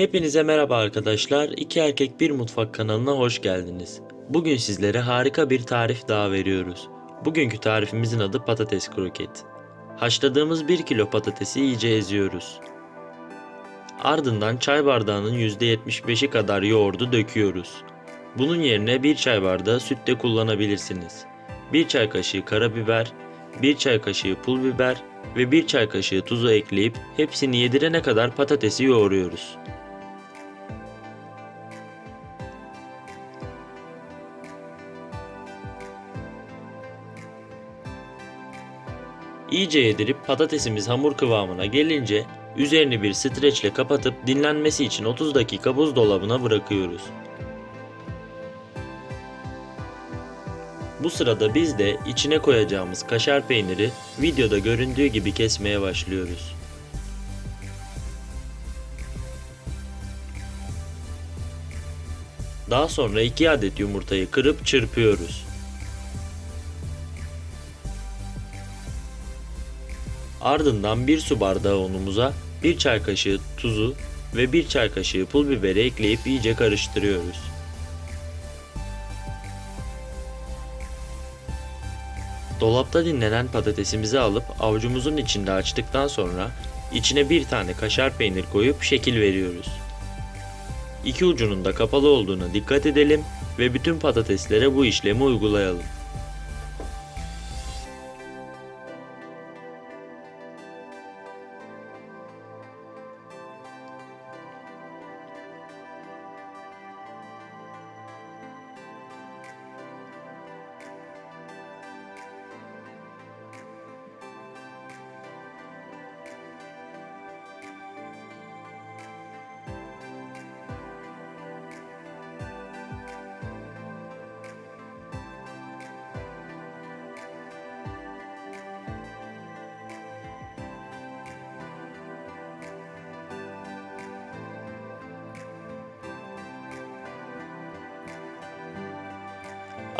Hepinize merhaba arkadaşlar. İki Erkek Bir Mutfak kanalına hoş geldiniz. Bugün sizlere harika bir tarif daha veriyoruz. Bugünkü tarifimizin adı patates kroket. Haşladığımız 1 kilo patatesi iyice eziyoruz. Ardından çay bardağının %75'i kadar yoğurdu döküyoruz. Bunun yerine 1 çay bardağı süt de kullanabilirsiniz. 1 çay kaşığı karabiber, 1 çay kaşığı pul biber ve 1 çay kaşığı tuzu ekleyip hepsini yedirene kadar patatesi yoğuruyoruz. İyice yedirip patatesimiz hamur kıvamına gelince üzerini bir streçle kapatıp dinlenmesi için 30 dakika buzdolabına bırakıyoruz. Bu sırada biz de içine koyacağımız kaşar peyniri videoda göründüğü gibi kesmeye başlıyoruz. Daha sonra 2 adet yumurtayı kırıp çırpıyoruz. Ardından 1 su bardağı unumuza 1 çay kaşığı tuzu ve 1 çay kaşığı pul biberi ekleyip iyice karıştırıyoruz. Dolapta dinlenen patatesimizi alıp avucumuzun içinde açtıktan sonra içine bir tane kaşar peynir koyup şekil veriyoruz. İki ucunun da kapalı olduğuna dikkat edelim ve bütün patateslere bu işlemi uygulayalım.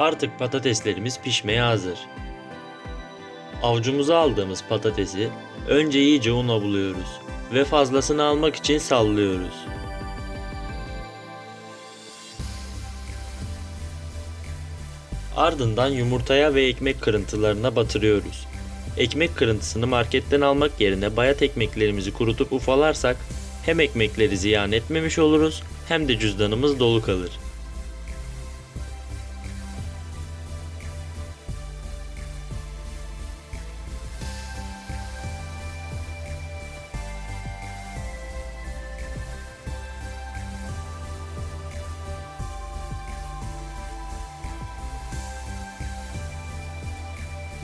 Artık patateslerimiz pişmeye hazır. Avucumuza aldığımız patatesi önce iyice una buluyoruz ve fazlasını almak için sallıyoruz. Ardından yumurtaya ve ekmek kırıntılarına batırıyoruz. Ekmek kırıntısını marketten almak yerine bayat ekmeklerimizi kurutup ufalarsak hem ekmekleri ziyan etmemiş oluruz hem de cüzdanımız dolu kalır.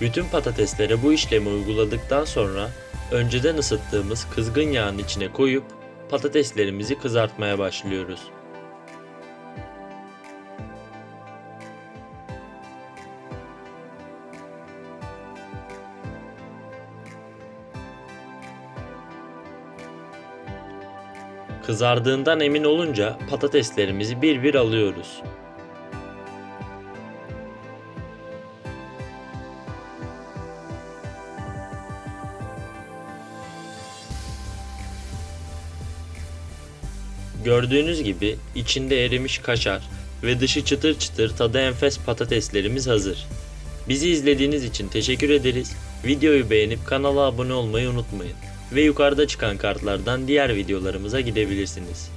Bütün patateslere bu işlemi uyguladıktan sonra önceden ısıttığımız kızgın yağın içine koyup patateslerimizi kızartmaya başlıyoruz. Kızardığından emin olunca patateslerimizi bir bir alıyoruz. Gördüğünüz gibi içinde erimiş kaşar ve dışı çıtır çıtır tadı enfes patateslerimiz hazır. Bizi izlediğiniz için teşekkür ederiz. Videoyu beğenip kanala abone olmayı unutmayın. Ve yukarıda çıkan kartlardan diğer videolarımıza gidebilirsiniz.